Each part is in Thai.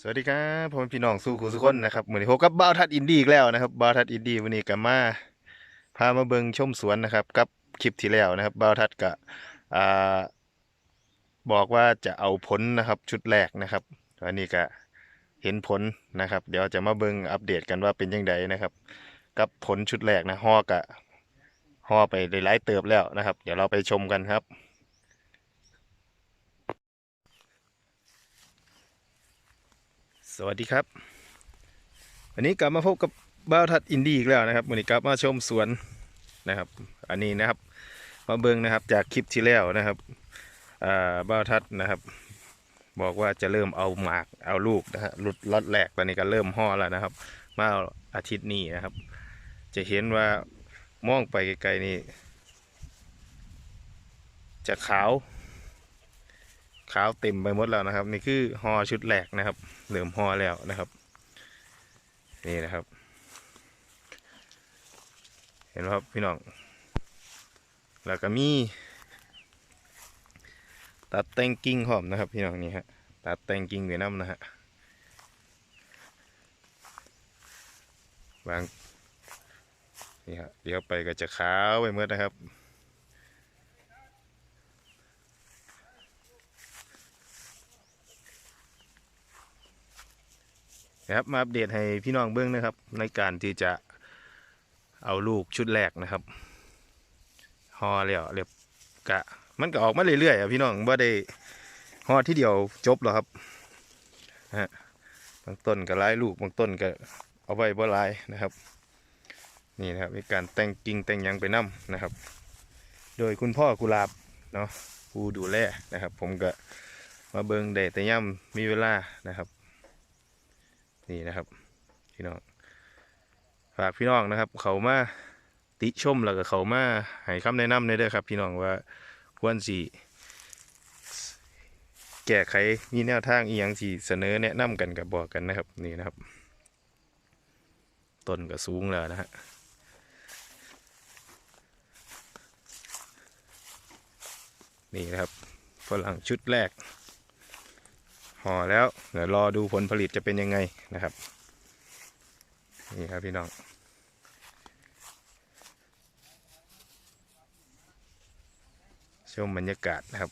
สวัสดีครับผมพี่น้องสู้คู่สุคนนะครับเหมือนที่พบกับบ่าวทัดอินดี้อีกแล้วนะครับบ่าวทัดอินดี้วันนี้ก็มาพามาเบิงชมสวนนะครับกับคลิปที่แล้วนะครับบ่าวทัดก็อ่าบอกว่าจะเอาผลนะครับชุดแรกนะครับวันนี้ก็เห็นผลนะครับ เดี๋ยวจะมาเบิงอัปเดตกันว่าเป็นยังไงนะครับ กับผลชุดแรกนะฮอกะฮอไปได้หลายเติบแล้วนะครับ เดี๋ยวเราไปชมกันครับ สวัสดีครับ วันนี้กลับมาพบกับบ้าวทัดอินดี้อีกแล้วนะครับวันนี้กลับมาชมสวนนะครับ อันนี้นะครับมาเบิงนะครับจากคลิปที่แล้วนะครับบ้าวทัดนะครับ บอกว่าจะเริ่มเอาหมากเอาลูกนะฮะหลุดล็อตแรกตอนนี้ก็เริ่มห่อแล้วนะครับ มาอาทิตย์นี้นะครับ จะเห็นว่ามองไปไกลๆนี่จะขาว ขาวเต็มไปหมดแล้วนะครับ นี่คือหอชุดแรกนะครับเหลือมหอแล้วนะครับ นี่นะครับ เห็นไหมครับพี่น้อง แล้วก็มีตัดแต่งกิ่งหอมนะครับพี่น้องนี่ฮะตัดแต่งกิ่งไว้น้ำนะฮะวางนี่ฮะเดี๋ยวไปก็จะขาวไปหมดนะครับ ครับมาอัปเดตให้พี่น้องเบื้องนะครับ ในการที่จะเอาลูกชุดแรกนะครับฮอแล้วเรียบกะ มันก็ออกมาเรื่อยๆอะพี่น้องว่าได้ฮอที่เดียวจบหรอกครับฮะบางต้นก็ไล่ลูกบางต้นก็เอาไว้บ่หลายนะครับ นี่นะครับมีการแต่งกิ่งแต่งยังไปนํนะครับ โดยคุณพ่อกุลาบเนาะผู้ดูแลนะครับ ผมก็มาเบิงได้แต่ย่ำมีเวลานะครับ นี่นะครับ พี่น้องฝากพี่น้องนะครับ เขามาติชมแล้วก็เขามาให้คำแนะนำในเด้อครับ พี่น้องว่าควรสีแก้ไขมีแนวทางอีหยังที่เสนอแนะนำกันกับบอกกันนะครับ นี่นะครับต้นก็สูงแล้วนะฮะนี่นะครับฝรั่งชุดแรก ห่อแล้วเดี๋ยวรอดูผลผลิตจะเป็นยังไงนะครับ นี่ครับพี่น้องชมบรรยากาศนะครับ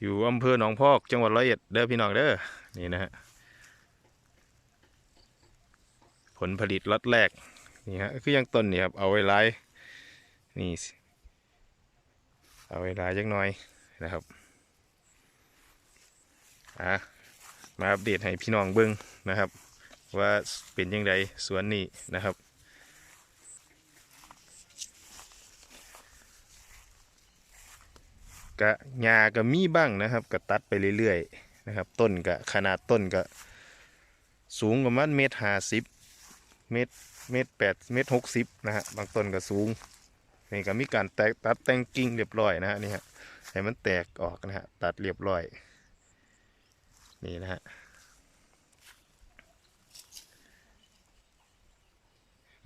อยู่อำเภอหนองพอกจังหวัดร้อยเอ็ดเด้อพี่น้องเด้อนี่นะฮะผลผลิตล็อตแรกนี่ฮะคือยังต้นนี่ครับเอาไว้ไล่นี่เอาไว้ไล่จักหน่อยนะครับ อะมาอัปเดตให้พี่น้องเบิ้งนะครับ ว่าเป็นยังไงสวนนี้นะครับกะหญ้าก็มีบ้างนะครับก็ตัดไปเรื่อยๆนะครับ ต้นก็ขนาดต้นก็สูงประมาณเมตรห้าสิบเมตรเมตรแปดเมตรหกสิบนะฮะบางต้นก็สูงนี่ก็มีการแตกตัดแต่งกิ่งเรียบร้อยนะฮะนี่ฮะให้มันแตกออกนะฮะตัดเรียบร้อย นี่นะฮะ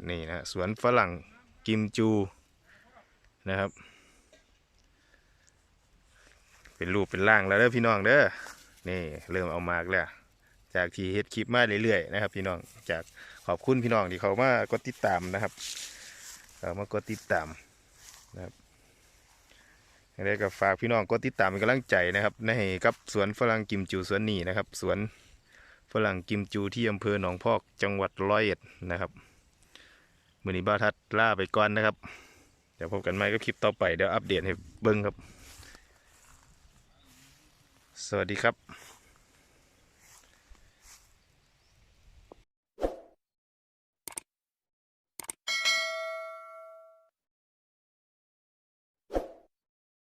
นี่นะสวนฝรั่งกิมจูนะครับ เป็นรูปเป็นร่างแล้วเด้อพี่น้องเด้อนี่เริ่มเอามากแล้ว จากที่เฮ็ดคลิปมาเรื่อยๆนะครับ พี่น้องจากขอบคุณพี่น้องที่เขามากดติดตามนะครับเขามากดติดตามนะครับ ยังไงก็ฝากพี่น้องกดติดตามเป็นกำลังใจนะครับ ในกับสวนฝรั่งกิมจูสวนนี่นะครับ สวนฝรั่งกิมจูที่อำเภอหนองพอกจังหวัดร้อยเอ็ดนะครับมือนี้บ้าทัดล่าไปก่อนนะครับ เดี๋ยวพบกันใหม่กับคลิปต่อไปเดี๋ยวอัปเดตให้เบิ้งครับ สวัสดีครับ